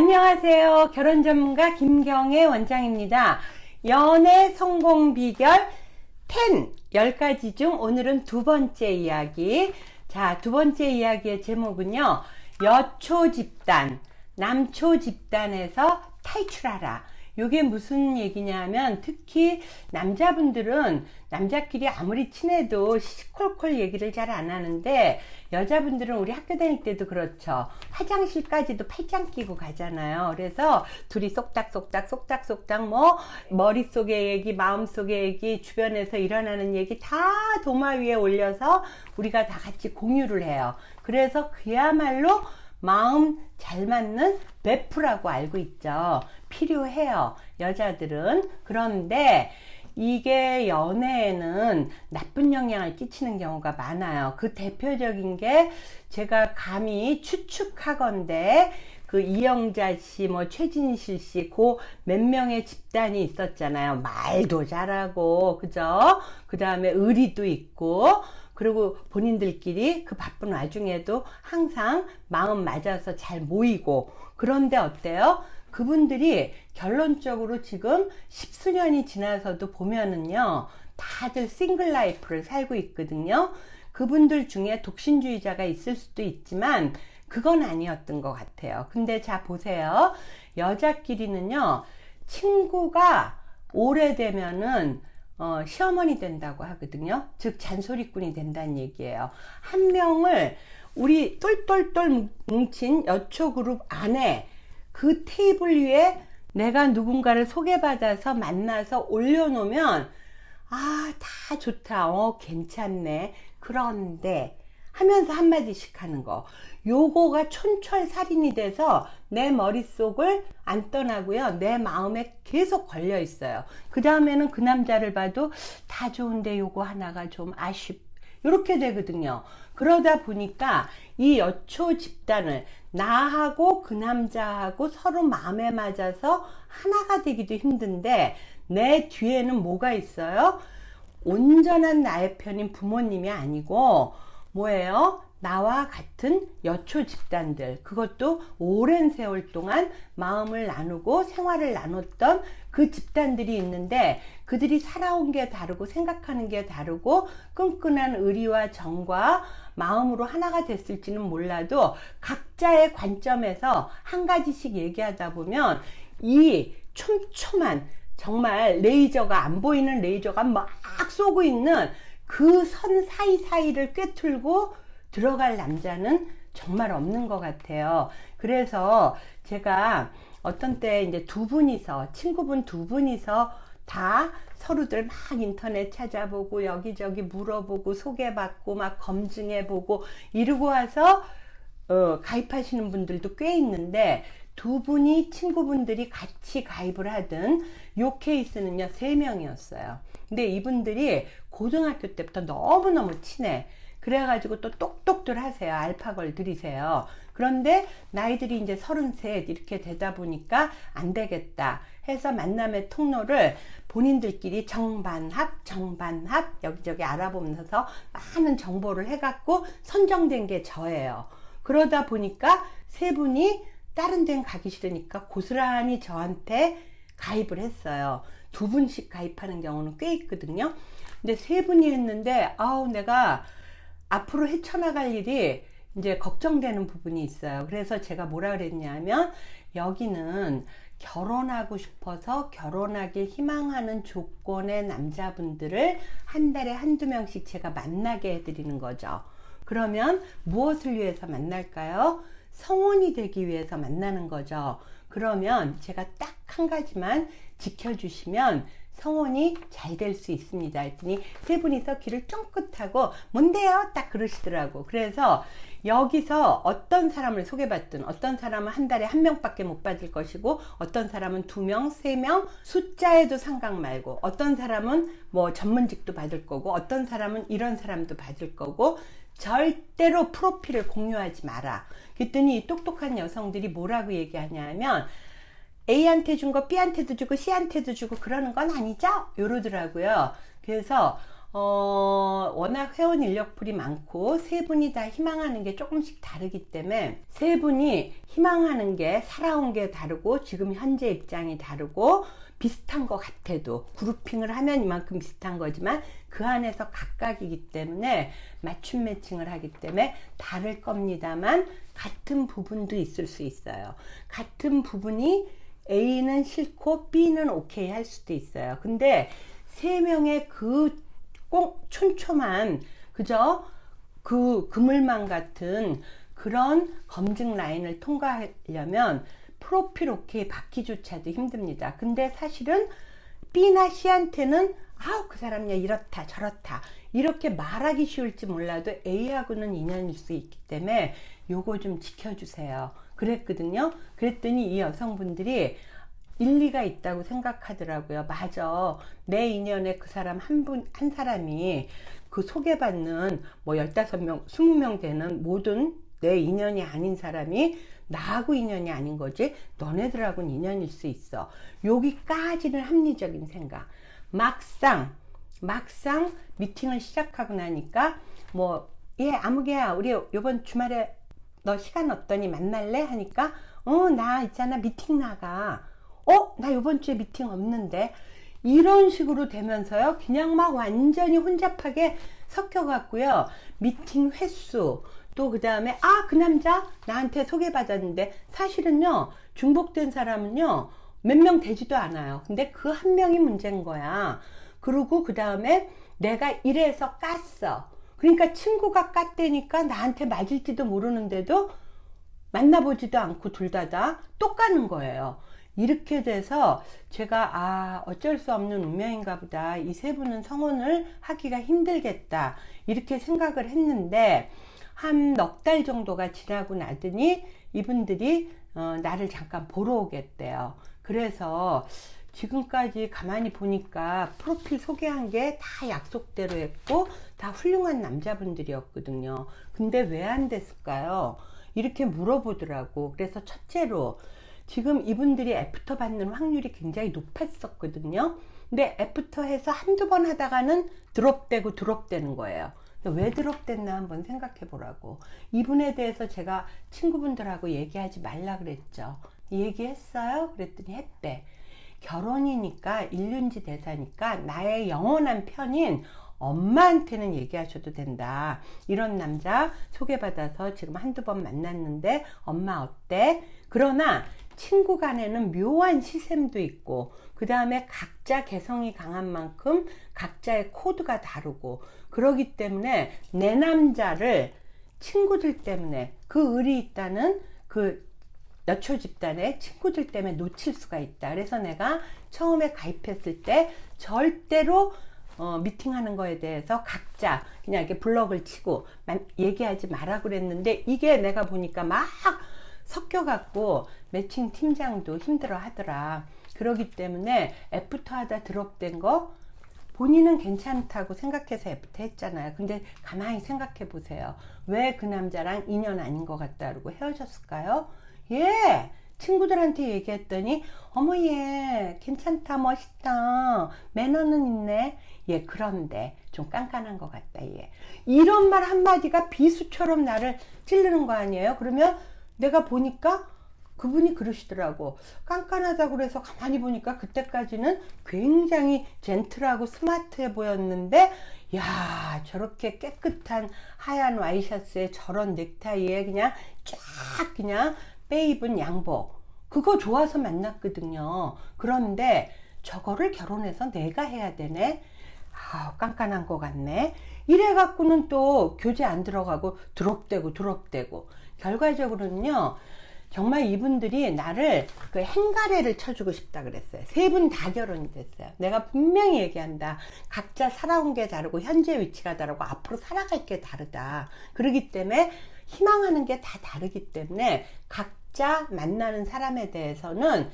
안녕하세요. 결혼 전문가 김경애 원장입니다. 연애 성공 비결 10, 10가지 중 오늘은 두 번째 이야기. 자, 두 번째 이야기의 제목은요. 여초 집단, 남초 집단에서 탈출하라. 이게 무슨 얘기냐면 특히 남자분들은 남자끼리 아무리 친해도 시콜콜 얘기를 잘 안 하는데 여자분들은 우리 학교 다닐 때도 그렇죠. 화장실까지도 팔짱 끼고 가잖아요. 그래서 둘이 쏙닥쏙닥 쏙닥쏙닥 뭐 머릿속의 얘기, 마음속의 얘기, 주변에서 일어나는 얘기 다 도마 위에 올려서 우리가 다 같이 공유를 해요. 그래서 그야말로 마음 잘 맞는 베프라고 알고 있죠. 필요해요. 여자들은. 그런데 이게 연애에는 나쁜 영향을 끼치는 경우가 많아요. 그 대표적인 게 제가 감히 추측하건데 그 이영자 씨, 뭐 최진실 씨, 그 몇 명의 집단이 있었잖아요. 말도 잘하고, 그죠? 그 다음에 의리도 있고, 그리고 본인들끼리 그 바쁜 와중에도 항상 마음 맞아서 잘 모이고, 그런데 어때요? 그분들이 결론적으로 지금 십수년이 지나서도 보면은요, 다들 싱글 라이프를 살고 있거든요. 그분들 중에 독신주의자가 있을 수도 있지만, 그건 아니었던 것 같아요. 근데 자, 보세요. 여자끼리는요, 친구가 오래되면은, 어, 시어머니 된다고 하거든요. 즉, 잔소리꾼이 된다는 얘기예요. 한 명을 우리 똘똘똘 뭉친 여초 그룹 안에 그 테이블 위에 내가 누군가를 소개받아서 만나서 올려놓으면, 아, 다 좋다. 어, 괜찮네. 그런데, 하면서 한마디씩 하는 거. 요거가 촌철살인이 돼서 내 머릿속을 안 떠나고요. 내 마음에 계속 걸려 있어요. 그 다음에는 그 남자를 봐도 다 좋은데 요거 하나가 좀 아쉽, 이렇게 되거든요. 그러다 보니까 이 여초 집단을 나하고 그 남자하고 서로 마음에 맞아서 하나가 되기도 힘든데 내 뒤에는 뭐가 있어요? 온전한 나의 편인 부모님이 아니고 뭐예요? 나와 같은 여초 집단들, 그것도 오랜 세월 동안 마음을 나누고 생활을 나눴던 그 집단들이 있는데 그들이 살아온 게 다르고 생각하는 게 다르고 끈끈한 의리와 정과 마음으로 하나가 됐을지는 몰라도 각자의 관점에서 한 가지씩 얘기하다 보면 이 촘촘한 정말 레이저가 안 보이는 레이저가 막 쏘고 있는 그 선 사이사이를 꿰뚫고 들어갈 남자는 정말 없는 것 같아요. 그래서 제가 어떤 때 이제 두 분이서, 친구분 두 분이서 다 서로들 막 인터넷 찾아보고 여기저기 물어보고 소개받고 막 검증해보고 이러고 와서 어, 가입하시는 분들도 꽤 있는데 두 분이 친구분들이 같이 가입을 하든 요 케이스는요 세 명이었어요. 근데 이분들이 고등학교 때부터 너무너무 친해. 그래가지고 또 똑똑들 하세요. 알파걸 들이세요. 그런데 나이들이 이제 서른셋 이렇게 되다 보니까 안 되겠다 해서 만남의 통로를 본인들끼리 정반합, 정반합 여기저기 알아보면서 많은 정보를 해갖고 선정된 게 저예요. 그러다 보니까 세 분이 다른 데는 가기 싫으니까 고스란히 저한테 가입을 했어요. 두 분씩 가입하는 경우는 꽤 있거든요. 근데 세 분이 했는데, 아우, 내가 앞으로 헤쳐나갈 일이 이제 걱정되는 부분이 있어요. 그래서 제가 뭐라 그랬냐면 여기는 결혼하고 싶어서 결혼하길 희망하는 조건의 남자분들을 한 달에 한두 명씩 제가 만나게 해드리는 거죠. 그러면 무엇을 위해서 만날까요? 성원이 되기 위해서 만나는 거죠. 그러면 제가 딱 한 가지만 지켜주시면 성원이 잘 될 수 있습니다. 했더니 세 분이서 귀를 쫑긋하고 뭔데요? 딱 그러시더라고. 그래서 여기서 어떤 사람을 소개받든 어떤 사람은 한 달에 한 명밖에 못 받을 것이고 어떤 사람은 두 명, 세 명, 숫자에도 상관 말고 어떤 사람은 뭐 전문직도 받을 거고 어떤 사람은 이런 사람도 받을 거고 절대로 프로필을 공유하지 마라. 그랬더니 똑똑한 여성들이 뭐라고 얘기하냐면 A한테 준 거 B한테도 주고 C한테도 주고 그러는 건 아니죠? 이러더라고요. 그래서 어, 워낙 회원 인력풀이 많고 세 분이 다 희망하는 게 조금씩 다르기 때문에 세 분이 희망하는 게 살아온 게 다르고 지금 현재 입장이 다르고 비슷한 것 같아도 그룹핑을 하면 이만큼 비슷한 거지만 그 안에서 각각이기 때문에 맞춤 매칭을 하기 때문에 다를 겁니다만 같은 부분도 있을 수 있어요. 같은 부분이 A는 싫고 B는 오케이 할 수도 있어요. 근데 세 명의 그 꼭 촘촘한 그저 그 그물망 같은 그런 검증 라인을 통과하려면 프로필 오케이 받기조차도 힘듭니다. 근데 사실은 B나 C한테는 아우 그 사람야 이렇다 저렇다 이렇게 말하기 쉬울지 몰라도 A하고는 인연일 수 있기 때문에 요거 좀 지켜주세요. 그랬거든요. 그랬더니 이 여성분들이 일리가 있다고 생각하더라고요. 맞아. 내 인연에 그 사람 한 분, 한 사람이 그 소개받는 뭐 15명, 20명 되는 모든 내 인연이 아닌 사람이 나하고 인연이 아닌 거지. 너네들하고는 인연일 수 있어. 여기까지는 합리적인 생각. 막상, 막상 미팅을 시작하고 나니까 뭐, 예, 아무개야. 우리 요번 주말에 너 시간 없더니 만날래? 하니까, 어, 나 있잖아. 미팅 나가. 어? 나 요번 주에 미팅 없는데. 이런 식으로 되면서요. 그냥 막 완전히 혼잡하게 섞여갖고요. 미팅 횟수, 또 그 다음에, 아, 그 남자 나한테 소개받았는데, 사실은요, 중복된 사람은요, 몇 명 되지도 않아요. 근데 그 한 명이 문제인 거야. 그리고 그 다음에 내가 이래서 깠어. 그러니까 친구가 깠대니까 나한테 맞을지도 모르는데도 만나보지도 않고 둘 다다또 까는 거예요. 이렇게 돼서 제가 아 어쩔 수 없는 운명인가 보다. 이 세 분은 성혼을 하기가 힘들겠다. 이렇게 생각을 했는데 한 넉 달 정도가 지나고 나더니 이분들이 어, 나를 잠깐 보러 오겠대요. 그래서 지금까지 가만히 보니까 프로필 소개한 게 다 약속대로 했고 다 훌륭한 남자분들이었거든요 근데 왜 안 됐을까요 이렇게 물어보더라고 그래서 첫째로 지금 이분들이 애프터 받는 확률이 굉장히 높았었거든요. 근데 애프터 해서 한두 번 하다가는 드롭되고 드롭되는 거예요. 왜 드롭됐나 한번 생각해 보라고. 이분에 대해서 제가 친구분들하고 얘기하지 말라 그랬죠. 얘기했어요? 그랬더니 했대. 결혼이니까 일륜지 대사니까 나의 영원한 편인 엄마한테는 얘기하셔도 된다. 이런 남자 소개받아서 지금 한두 번 만났는데 엄마 어때? 그러나 친구 간에는 묘한 시샘도 있고 그 다음에 각자 개성이 강한 만큼 각자의 코드가 다르고 그러기 때문에 내 남자를 친구들 때문에 그 의리 있다는 그 여초 집단의 친구들 때문에 놓칠 수가 있다. 그래서 내가 처음에 가입했을 때 절대로 어, 미팅하는 거에 대해서 각자 그냥 이렇게 블럭을 치고 얘기하지 마라 그랬는데 이게 내가 보니까 막 섞여갖고 매칭 팀장도 힘들어 하더라. 그러기 때문에 애프터 하다 드롭된 거 본인은 괜찮다고 생각해서 애프터 했잖아요. 근데 가만히 생각해 보세요. 왜 그 남자랑 인연 아닌 것 같다고 헤어졌을까요? 예! 친구들한테 얘기했더니 어머 얘 괜찮다 멋있다 매너는 있네 예 그런데 좀 깐깐한 것 같다 얘 이런 말 한마디가 비수처럼 나를 찌르는 거 아니에요 그러면 내가 보니까 그분이 그러시더라고. 깐깐하다고 그래서 가만히 보니까 그때까지는 굉장히 젠틀하고 스마트해 보였는데, 야 저렇게 깨끗한 하얀 와이셔츠에 저런 넥타이에 그냥 쫙 그냥 빼입은 양복. 그거 좋아서 만났거든요. 그런데 저거를 결혼해서 내가 해야 되네? 아, 깐깐한 것 같네. 이래 갖고는 또 교제 안 들어가고 드롭되고 드롭되고. 결과적으로는요, 정말 이분들이 나를 그 행가래를 쳐주고 싶다 그랬어요. 세 분 다 결혼이 됐어요. 내가 분명히 얘기한다. 각자 살아온 게 다르고 현재 위치가 다르고 앞으로 살아갈 게 다르다. 그러기 때문에 희망하는 게 다 다르기 때문에 각 자 만나는 사람에 대해서는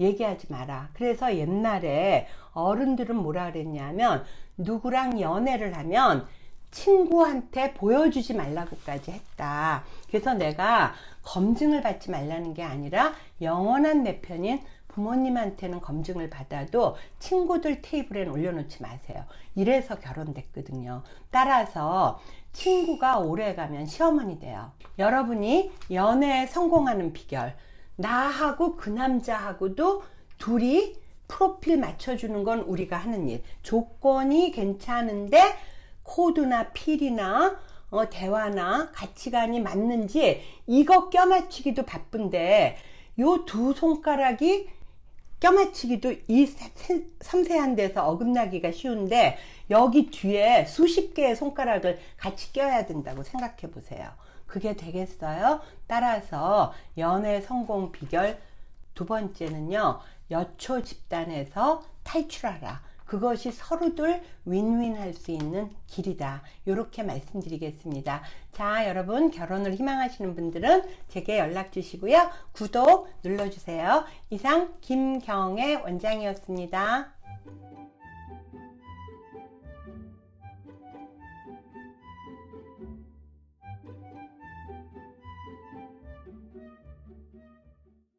얘기하지 마라. 그래서 옛날에 어른들은 뭐라 그랬냐면 누구랑 연애를 하면 친구한테 보여주지 말라고까지 했다. 그래서 내가 검증을 받지 말라는 게 아니라 영원한 내 편인 부모님한테는 검증을 받아도 친구들 테이블엔 올려놓지 마세요. 이래서 결혼됐거든요. 따라서 친구가 오래 가면 시어머니 돼요. 여러분이 연애에 성공하는 비결. 나하고 그 남자하고도 둘이 프로필 맞춰주는 건 우리가 하는 일. 조건이 괜찮은데 코드나 필이나 어, 대화나 가치관이 맞는지 이거 껴맞추기도 바쁜데 요 두 손가락이 껴맞추기도 이 섬세한 데서 어긋나기가 쉬운데 여기 뒤에 수십 개의 손가락을 같이 껴야 된다고 생각해 보세요. 그게 되겠어요? 따라서 연애 성공 비결 두 번째는요, 여초 집단에서 탈출하라. 그것이 서로들 윈윈 할 수 있는 길이다. 이렇게 말씀드리겠습니다. 자, 여러분, 결혼을 희망하시는 분들은 제게 연락 주시고요. 구독 눌러주세요. 이상 김경애 원장이었습니다.